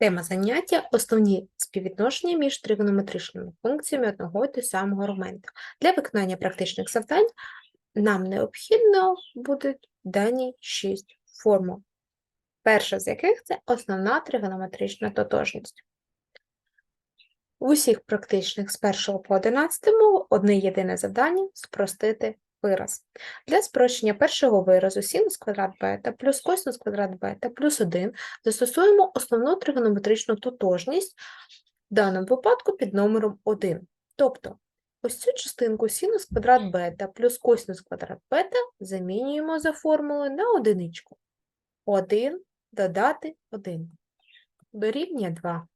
Тема заняття – основні співвідношення між тригонометричними функціями одного і того самого аргумента. Для виконання практичних завдань нам необхідно будуть дані шість формул. Перша з яких – це основна тригонометрична тотожність. В усіх практичних з 1 по 11 одне єдине завдання – спростити вираз. Для спрощення першого виразу синус квадрат бета плюс косинус квадрат бета плюс 1 застосуємо основну тригонометричну тотожність, в даному випадку під номером 1. Тобто, ось цю частинку синус квадрат бета плюс косинус квадрат бета замінюємо за формулою на одиничку. 1 додати 1. Дорівнює 2.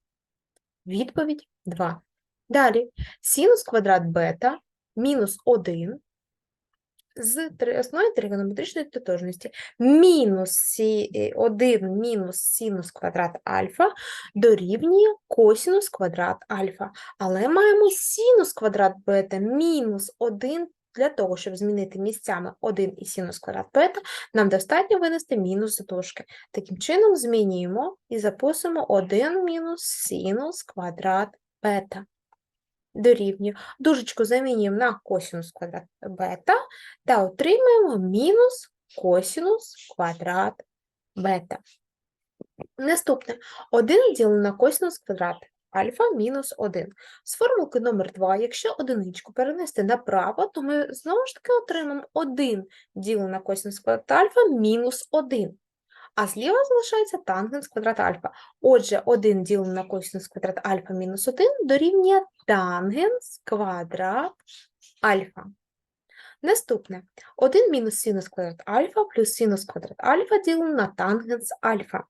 Відповідь 2. Далі синус квадрат бета мінус 1 з основної тригонометричної тотожності. Мінус сі- е, 1 мінус синус квадрат альфа дорівнює косинус квадрат альфа. Але маємо синус квадрат бета мінус 1. Для того, щоб змінити місцями 1 і синус квадрат бета, нам достатньо винести мінус за дужки. Таким чином змінюємо і записуємо 1 мінус синус квадрат бета. Дорівнює. Дужечку замінюємо на косинус квадрат бета та отримаємо мінус косинус квадрат бета. Наступне. 1 ділено на косинус квадрат альфа мінус 1. З формулки номер 2, якщо одиничку перенести направо, то ми знову ж таки отримаємо 1 ділено на косинус квадрат альфа мінус 1. А зліва залишається тангенс квадрат альфа. Отже, 1 ділено на косинус квадрат альфа мінус 1 дорівнює тангенс квадрат альфа. Наступне. 1 мінус синус квадрат альфа плюс синус квадрат альфа ділено на тангенс альфа.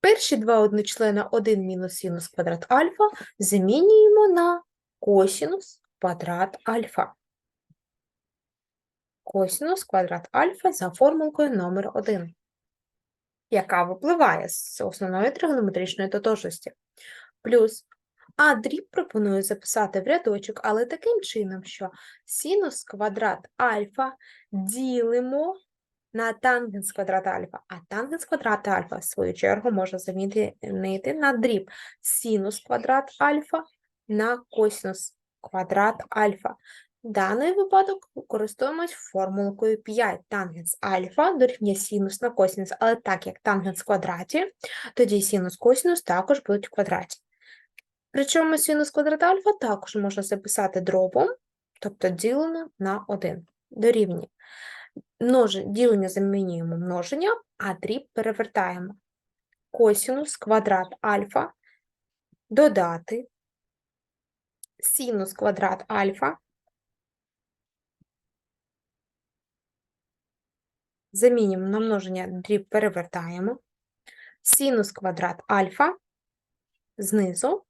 Перші два одночлена 1 мінус синус квадрат альфа замінюємо на косинус квадрат альфа. Косинус квадрат альфа за формулкою номер 1, яка випливає з основної тригонометричної тотожності. Плюс а дріб пропоную записати в рядочок, але таким чином, що синус квадрат альфа ділимо на тангенс квадрат альфа, а тангенс квадрат альфа, в свою чергу, можна замінити на дріб синус квадрат альфа на косинус квадрат альфа. Даний випадок користуємось формулкою 5 тангенс альфа дорівнює синус на косинус, але так як тангенс в квадраті, тоді синус косинус також будуть в квадраті. Причому синус квадрат альфа також можна записати дробом, тобто ділено на 1 дорівнює. Ділення замінюємо множення, а дріб перевертаємо. Косинус квадрат альфа додати синус квадрат альфа замінюємо на множення, дріб перевертаємо. Синус квадрат альфа знизу.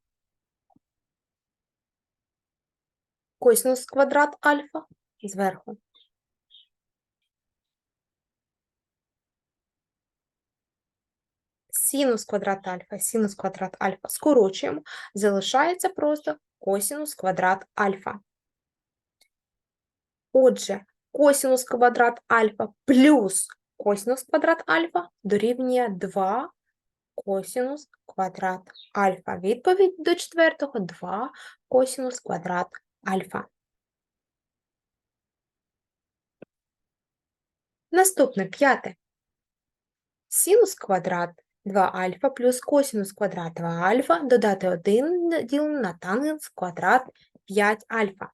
Косинус квадрат альфа зверху. Синус квадрат альфа, синус квадрат альфа скорочуємо, залишається просто косинус квадрат альфа. Отже, косинус квадрат альфа плюс косинус квадрат альфа дорівнює 2 косинус квадрат альфа. Відповідь до четвертого 2 косинус квадрат альфа. Наступне п'яте. Синус квадрат 2 альфа плюс косинус квадрат 2 альфа додати 1 ділено на тангенс квадрат 5 альфа.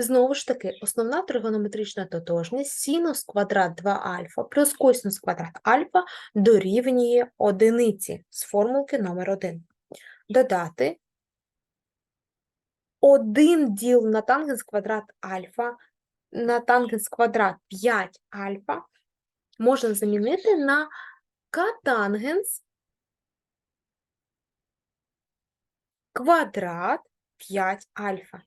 Знову ж таки, основна тригонометрична тотожність синус квадрат 2 альфа плюс косинус квадрат альфа дорівнює одиниці з формулки номер 1. Додати 1 діл на тангенс квадрат альфа на тангенс квадрат 5 альфа можна замінити на катангенс квадрат 5 альфа.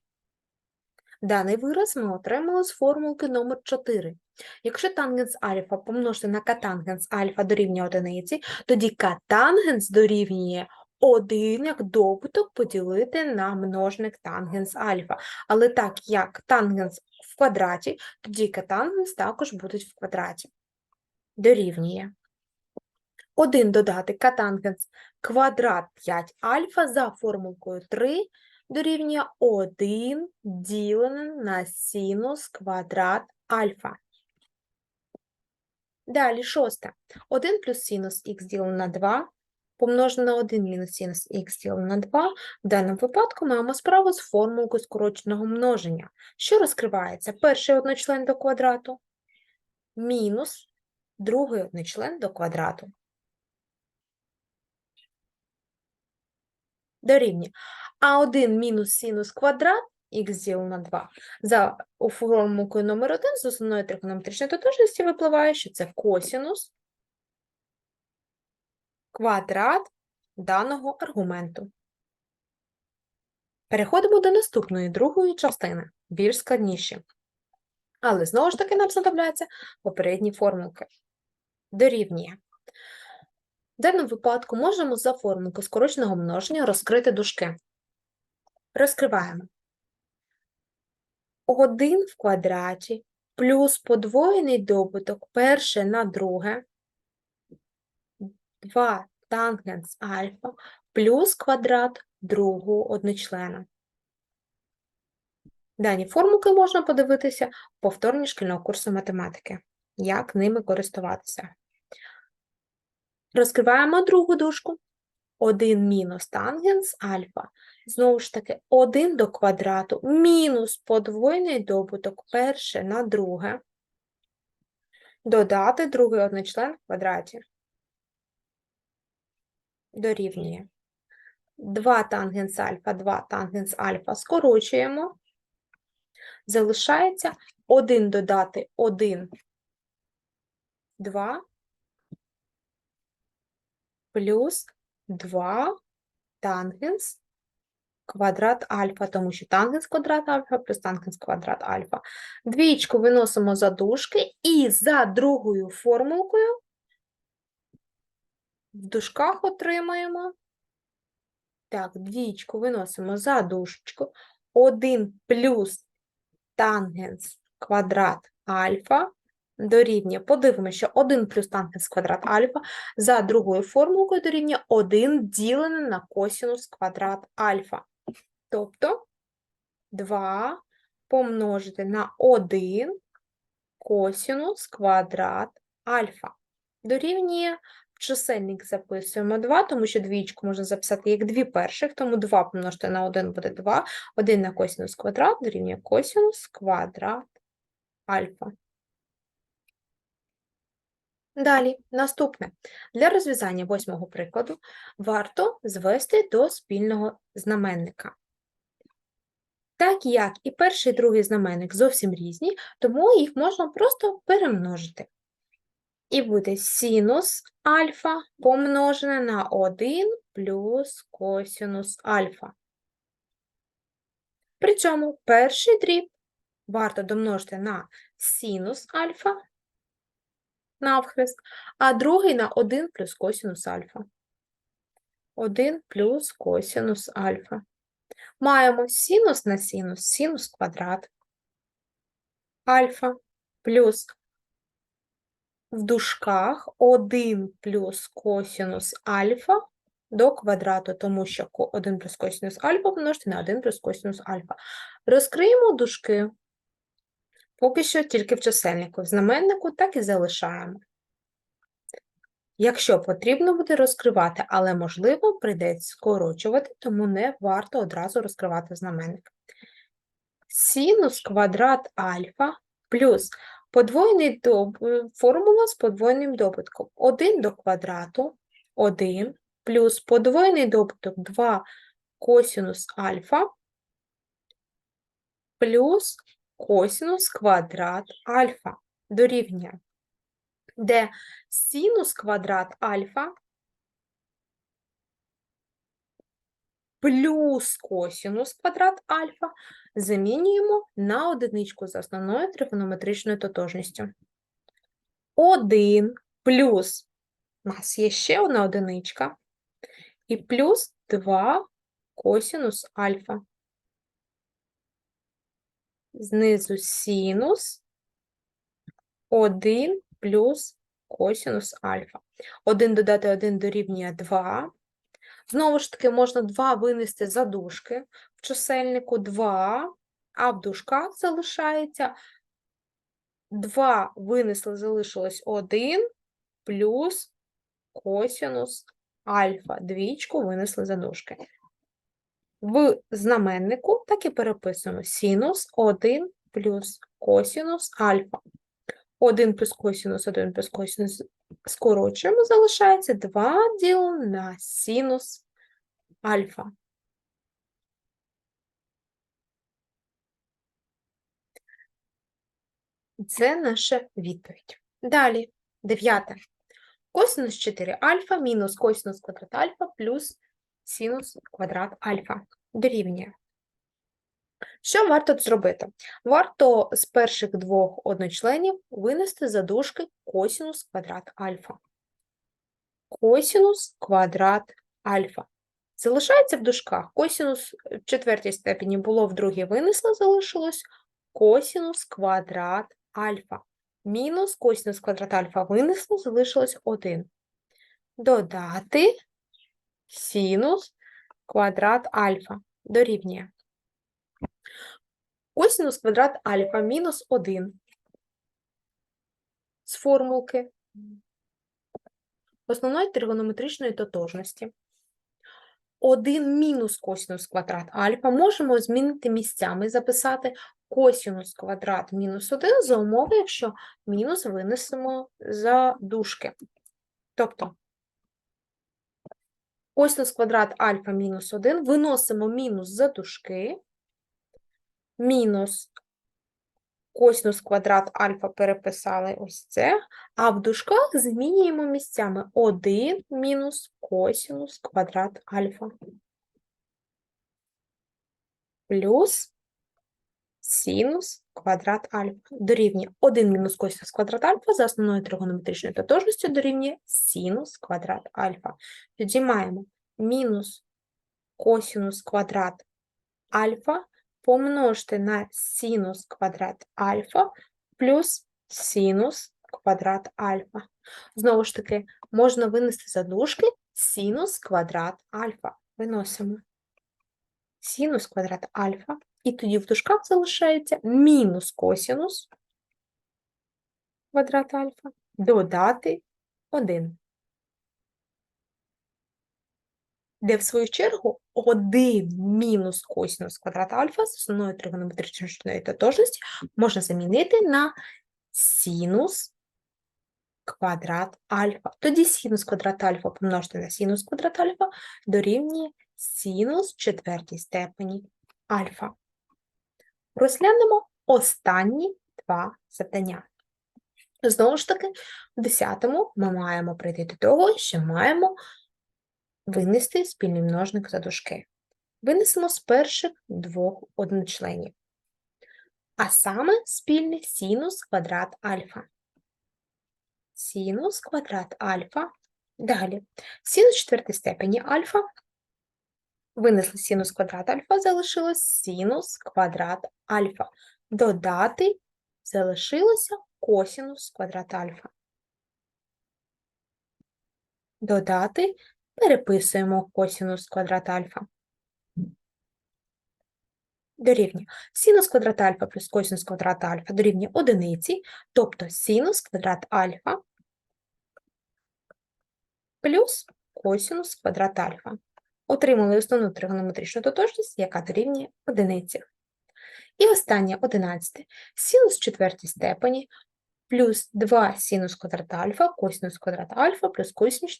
Даний вираз ми отримали з формулки номер 4. Якщо тангенс альфа помножити на катангенс альфа дорівнює одиниці, тоді катангенс дорівнює 1 як добуток поділити на множник тангенс альфа. Але так як тангенс в квадраті, тоді катангенс також будуть в квадраті. Дорівнює. 1 додати катангенс квадрат 5 альфа за формулкою 3 дорівнює 1 ділене на синус квадрат альфа. Далі шосте. 1 плюс синус х ділене на 2 помножене на 1 мінус синус х ділене на 2. В даному випадку маємо справу з формулкою скороченого множення. Що розкривається? Перший одночлен до квадрату мінус другий одночлен до квадрату. Дорівнює. А 1 мінус синус квадрат х ділено на 2 за формулкою номер 1 з основної тригонометричної тотожності випливає, що це косінус квадрат даного аргументу. Переходимо до наступної другої частини, більш складніші. Але знову ж таки нам знадобляться попередні формулки. Дорівнює. В даному випадку можемо за формулкою скороченого множення розкрити дужки. Розкриваємо. 1 в квадраті плюс подвоєний добуток перше на друге 2 тангенс альфа плюс квадрат другого одночлена. Дані формулки можна подивитися повторні шкільного курсу математики, як ними користуватися. Розкриваємо другу дужку. 1 мінус тангенс альфа. Знову ж таки, 1 до квадрату мінус подвоєний добуток перше на друге. Додати другий одночлен в квадраті. Дорівнює. 2 тангенс альфа, 2 тангенс альфа скорочуємо. Залишається 1 додати 1, 2 плюс 2 тангенс квадрат альфа, тому що тангенс квадрат альфа плюс тангенс квадрат альфа. Двічку виносимо за дужки і за другою формулкою в дужках отримаємо. Так, двічку виносимо за дужечку. 1 плюс тангенс квадрат альфа дорівнює, подивимося, що 1 плюс тангенс квадрат альфа за другою формулкою дорівнює 1 ділене на косінус квадрат альфа. Тобто 2 помножити на 1 косінус квадрат альфа. Дорівнює чисельник записуємо 2, тому що двічку можна записати як дві перших, тому 2 помножити на 1 буде 2, 1 на косінус квадрат дорівнює косінус квадрат альфа. Далі, наступне. Для розв'язання восьмого прикладу варто звести до спільного знаменника. Так як і перший і другий знаменник зовсім різні, тому їх можна просто перемножити. І буде синус альфа помножене на 1 плюс косинус альфа. При цьому перший дріб варто домножити на синус альфа навхрест, а другий на 1 плюс косинус альфа. 1 плюс косинус альфа. Маємо синус на синус, синус квадрат альфа плюс в дужках 1 плюс косинус альфа до квадрату, тому що 1 плюс косинус альфа помножити на 1 плюс косинус альфа. Розкриємо дужки. Поки що тільки в чисельнику. В знаменнику так і залишаємо. Якщо потрібно буде розкривати, але, можливо, прийдеться скорочувати, тому не варто одразу розкривати знаменник. Синус квадрат альфа плюс подвоєний доб... формула з подвоєним добутком. 1 до квадрату 1 плюс подвоєний добуток 2 косинус альфа плюс косинус квадрат альфа дорівнює, де синус квадрат альфа плюс косинус квадрат альфа замінюємо на одиничку за основною тригонометричною тотожністю. 1 плюс, у нас є ще одна одиничка, і плюс 2 косинус альфа знизу синус 1 плюс косінус альфа. 1 додати 1 дорівнює 2. Знову ж таки, можна 2 винести за дужки в чисельнику 2, а в дужках залишається 2 винесли, залишилось 1 плюс косінус альфа. Двічку винесли за дужки. В знаменнику так і переписуємо синус 1 плюс косінус альфа. 1 плюс косінус, 1 плюс косінус скорочуємо, залишається 2 ділено на синус альфа. Це наша відповідь. Далі, дев'яте. Косинус 4 альфа мінус косинус квадрат альфа плюс синус квадрат альфа дорівнює. Що варто зробити? Варто з перших двох одночленів винести за дужки косинус квадрат альфа. Косинус квадрат альфа. Залишається в дужках. Косинус в четвертій степені було в другій винесли, залишилось косинус квадрат альфа. Мінус косинус квадрат альфа винесли, залишилось 1. Додати синус квадрат альфа дорівнює. Косинус квадрат альфа мінус 1 з формулки основної тригонометричної тотожності. 1 мінус косинус квадрат альфа можемо змінити місцями, записати косинус квадрат мінус 1 за умови, якщо мінус винесемо за дужки. Тобто косинус квадрат альфа мінус 1 виносимо мінус за дужки, мінус. Косинус квадрат альфа переписали ось це, а в дужках змінюємо місцями. 1 мінус косинус квадрат альфа. Плюс синус квадрат альфа дорівнює 1 мінус косинус квадрат альфа за основною тригонометричною тотожністю дорівнює синус квадрат альфа. Тоді маємо мінус косинус квадрат альфа помножити на синус квадрат альфа плюс синус квадрат альфа. Знову ж таки, можна винести за дужки синус квадрат альфа. Виносимо синус квадрат альфа, і тоді в дужках залишається мінус косинус квадрат альфа додати 1. де в свою чергу 1 мінус косинус квадрат альфа з основною тригонометричної тотожності можна замінити на синус квадрат альфа. Тоді синус квадрат альфа помножити на синус квадрат альфа дорівнює синус четвертій степені альфа. Розглянемо останні два завдання. Знову ж таки, в 10 ми маємо прийти до того, що маємо Винести спільний множник за дужки. Винесемо з перших двох одночленів. А саме спільний синус квадрат альфа. Синус квадрат альфа. Далі. Синус четвертої степені альфа. Винесли синус квадрат альфа, залишилось синус квадрат альфа. Додати залишилося косинус квадрат альфа. Додати переписуємо косинус квадрат альфа. Дорівнює синус квадрат альфа плюс косинус квадрат альфа дорівнює одиниці, тобто синус квадрат альфа плюс косинус квадрат альфа. Отримали основну тригонометричну тотожність, яка дорівнює одиниці. І останнє одинадцяте. Синус четвертій степені плюс 2 синус квадрат альфа, косинус квадрат альфа плюс косинус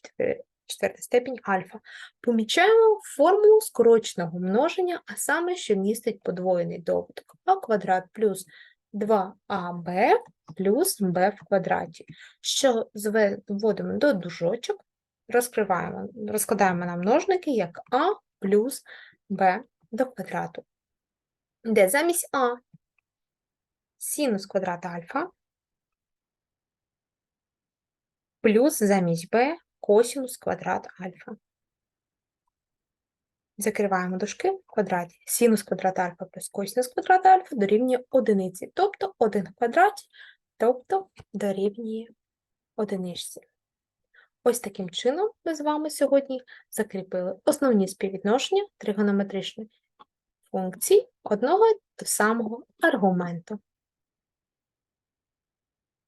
четверта степінь альфа. Помічаємо формулу скороченого множення, а саме, що містить подвоєний добуток а квадрат плюс 2аб плюс b в квадраті, що зводимо до дужочок, розкриваємо, розкладаємо на множники як а плюс b до квадрату, де замість а синус квадрата альфа плюс замість b косинус квадрат альфа. Закриваємо дужки в квадраті. Синус квадрат альфа плюс косинус квадрат альфа дорівнює одиниці, тобто 1 в квадраті, тобто дорівнює одиничці. Ось таким чином ми з вами сьогодні закріпили основні співвідношення тригонометричної функції одного і самого аргументу.